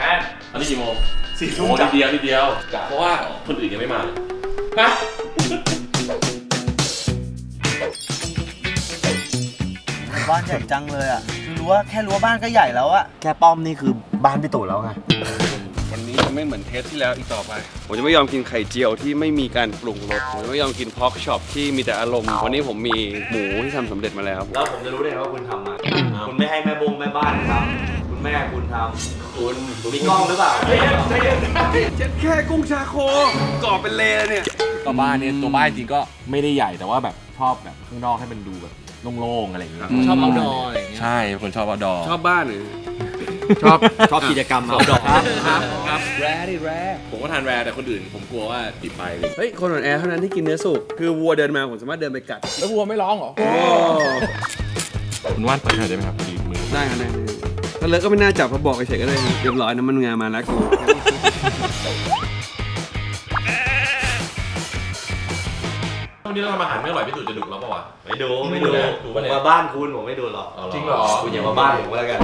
แพนอันนี้กี่โมงสี่ทุ่โอ้มนิจ้ะดเดียวนิดเดียว เพราะว่าคนอื่นยังไม่มาเลยฮะบ้านใหญ่จังเลยอะคือรู้ว่าแค่รั้วบ้านก็ใหญ่แล้วอะ แค่ป้อมนี่คือบ้านพี่ตู่แล้วไง วันนี้จะไม่เหมือนเทสที่แล้วอีกต่อไป ผมจะไม่ยอมกินไข่เจียวที่ไม่มีการปรุงรส ผมจะไม่ยอมกินพอกช็อปที่มีแต่อารมณ์ วันนี้ผมมีหมูที่ทำสำเร็จมาแล้ว แล้วผมจะรู้ได้ไงว่าคุณทำมา คุณไม่ให้แม่บงแม่บ้านทำคุณ แม่คุณทำคุณมีกล้องหรือเปล่าเจ็ดแค่กุ้งชาโคกรอบเป็นเลเนี่ยตัวบ้านเนี่ยตัวบ้านจริงก็ไม่ได้ใหญ่แต่ว่าแบบชอบแบบข้างนอกให้มันดูแบบโล่งๆอะไรอย่างเงี้ยอืมชอบ outdoor อะไรอย่างเงี้ยใช่เป็นคนชอบ outdoor ชอบบ้านเลยชอบชอบกิจกรรม outdoor ครับครับครับแรดิแรผมก็ทานแรร์แต่คนอื่น ผมกลัวว่าติดไปเลยเฮ้ยคนอ่อนแอเท่านั้นที่กินเนื้อสุกคือวัวเดินมาผมสามารถเดินไปกัด แล้ววัวไม่ร้องเหรอโอ้คุณว่านเปิดหน่อยได้ไหมครับดีมือได้ครับได้ได้ ถ้าเลิกก็ไม่น่าจับพอบอกเฉยๆก็เลยเรียบร้อยน้ำมันงามาแล้วกู วันนี้เราทำอาหารไม่อร่อยพี่ตู่จะดุเราเปล่าวะ ไม่ดูไม่ไม่ดูดูนะดูผปะมเนี่ย มาบ้านคุณผมไม่ดูหรอกเอาเหรอจริงเหรอ คุณอย่ามาบ้านผมก็แล้วกัน